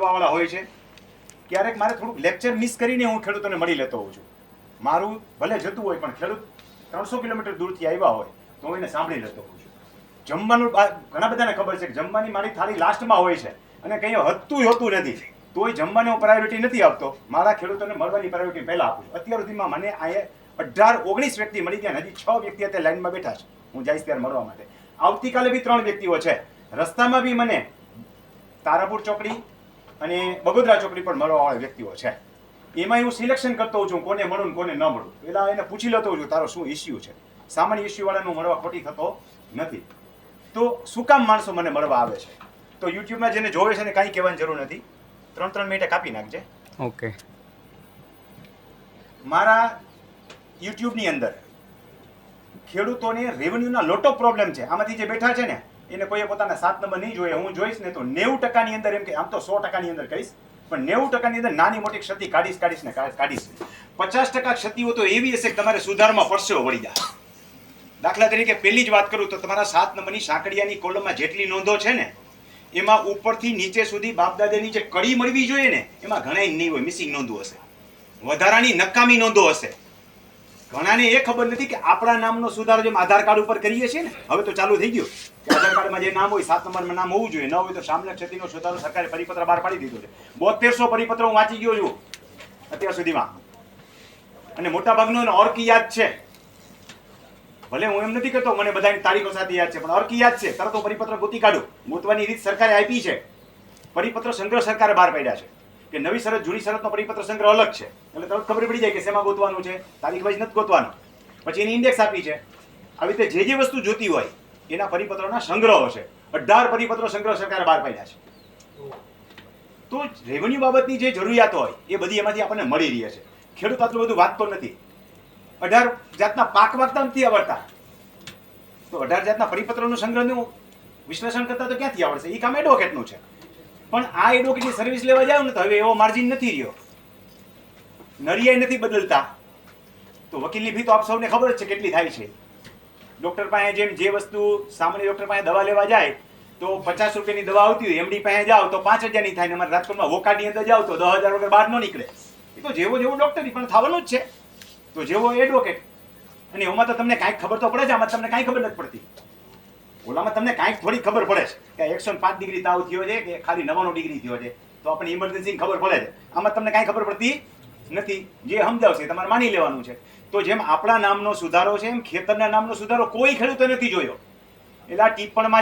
મળવાવાળા હોય છે, ક્યારેક મારે થોડુંક લેક્ચર મિસ કરીને હું ખેડૂતોને મળી લેતો હોઉં છું. મારું ભલે જતું હોય પણ ખેડૂત ત્રણસો કિલોમીટર દૂરથી આવ્યા હોય તો હું એને સાંભળી લેતો હોઉં છું. જમવાનું ઘણા બધાને ખબર છે કે જમવાની મારી થાળી લાસ્ટમાં હોય છે અને કંઈ હતું હોતું નથી. તોય જમવાને હું પ્રાયોરિટી નથી આપતો. મારા ખેડૂતોને મળવાની પ્રાયોરિટી પહેલાં આપું છું. અત્યાર સુધીમાં મને અહીંયા અઢાર, ઓગણીસ વ્યક્તિ મળી ગયા હજી છ વ્યક્તિ અત્યારે લાઇનમાં બેઠા છે. હું જઈશ ત્યારે મળવા માટે. આવતીકાલે બી ત્રણ વ્યક્તિઓ છે. રસ્તામાં બી મને તારાપુર ચોકડી અને બગોદરા ચોકડી પણ મળવાવાળા વ્યક્તિઓ છે. એમાં હું સિલેક્શન કરતો હોઉં છું કોને મળું કોને ન મળું. પહેલાં એને પૂછી લેતો છું તારો શું ઇસ્યુ છે? સામાન્ય ઇસ્યુ વાળાનું મળવા ખોટી થતો નથી. તો શું કામ માણસો મને મળવા આવે છે? તો યુટ્યુબમાં જેને જોવે છે ને કાંઈ કહેવાની જરૂર નથી. ત્રણ ત્રણ મિનિટે કાપી નાખજે. ઓકે. મારા યુટ્યુબની અંદર ખેડૂતોને રેવન્યુના લોટો પ્રોબ્લેમ છે. આમાંથી જે બેઠા છે ને એને કોઈએ પોતાના સાત નંબર નહીં જોઈએ હું જોઈશ ને તો નેવું ટકાની અંદર એમ કે આમ તો સો ટકાની અંદર કહીશ. પણ નેવું ટકાની અંદર નાની મોટી ક્ષતિ કાઢીશ કાઢીશ ને કાઢીશ. પચાસ ટકા ક્ષતિઓ તો એવી હશે કે તમારે સુધારમાં પરસેવો વળી જાય દાખલા તરીકે પહેલી જ વાત કરું તો તમારા સાત નંબરની સાંકડિયાની કોલમમાં જેટલી નોંધો છે ને, એમાં ઉપરથી નીચે સુધી બાપદાદાની જે કડી મળવી જોઈએ ને, એમાં ઘણા નહીં હોય, મિસિંગ નોંધો હશે. વધારાની નકામી નોંધો હશે. ઘણાને એ ખબર નથી કે આપણા નામનો સુધારો જેમ આધાર કાર્ડ ઉપર કરીએ છીએ ને, હવે તો ચાલુ થઈ ગયું. કે આધાર કાર્ડમાં જે નામ હોય, સાત નંબરમાં નામ હોવું જોઈએ. ન હોય તો સામના ક્ષતિનો સુધારો સરકારે પરિપત્ર બહાર પાડી દીધો છે. બોતેરસો પરિપત્ર હું વાંચી ગયો છું અત્યાર સુધીમાં. અને મોટા ભાગનો એનો અર્ક યાદ છે. ભલે હું એમ નથી કહેતો, મને બધાની તારીખો સાથે યાદ છે, પણ અર્ક યાદ છે. તરત હું પરિપત્ર ગોતી કાઢું. ગોતવાની રીત સરકારે આપી છે. પરિપત્ર સંગ્રહ સરકારે બહાર પાડ્યા છે. કે નવી શરત, જૂની શરતનો પરિપત્ર સંગ્રહ અલગ છે. એટલે તરત ખબર પડી જાય કે શેમાં ગોતવાનું છે, તારીખ વાઇઝ નથી ગોતવાનું. પછી એની ઇન્ડેક્સ આપી છે. આવી રીતે જે જે વસ્તુ જોતી હોય, એના પરિપત્રોના સંગ્રહો છે. અઢાર પરિપત્રો સંગ્રહ સરકારે બહાર પાડ્યા છે. તો રેવન્યુ બાબતની જે જરૂરિયાત હોય, એ બધી એમાંથી આપણને મળી રહી છે. ખેડૂત આટલું બધું વાંચતો નથી. અઢાર જાતના પાક વાંચતા નથી આવડતા. તો અઢાર જાતના પરિપત્રોનું સંગ્રહનું વિશ્લેષણ કરતા તો ક્યાંથી આવડશે? એ કામ એડવોકેટનું છે. પણ આ એડવોકેટની સર્વિસ લેવા જાવ ને તો હવે એવો માર્જિન નથી રહ્યો. નરિયાઈ નથી બદલતા. તો વકીલની ફી તો આપ સૌને ખબર જ છે કેટલી થાય છે. ડૉક્ટર પાસે જેમ જે વસ્તુ સામાન્ય ડૉક્ટર પાસે દવા લેવા જાય, તો પચાસ રૂપિયાની દવા આવતી હોય એમડી પાસે જાઓ તો પાંચ હજારની થાય ને અમારે રાજકોટમાં વોકાની અંદર જાઓ તો દસ હજાર વગર બહાર ન નીકળે. એ તો જેવો જેવો ડૉક્ટર પણ થવાનું જ છે. તો જેવો એડવોકેટ અને એમાં તો તમને કાંઈક ખબર તો પડે છે આમાં તમને કાંઈ ખબર નથી પડતી. ઓલામાં તમને કાંઈક થોડી ખબર પડે છે કે એકસો પાંચ ડિગ્રી તાવ થયો છે કે ખાલી નવ્વાણું ડિગ્રી થયો છે. તો આપણને ઇમરજન્સી ખબર પડે છે. આમાં તમને કાંઈ ખબર પડતી નથી. જે સમજાવશે તમારે માની લેવાનું છે. તો જેમ આપણા નામનો સુધારો છે, એમ ખેતરના નામનો સુધારો કોઈ ખેડૂતે નથી જોયો. એટલે આ ટિપ્પણમાં જે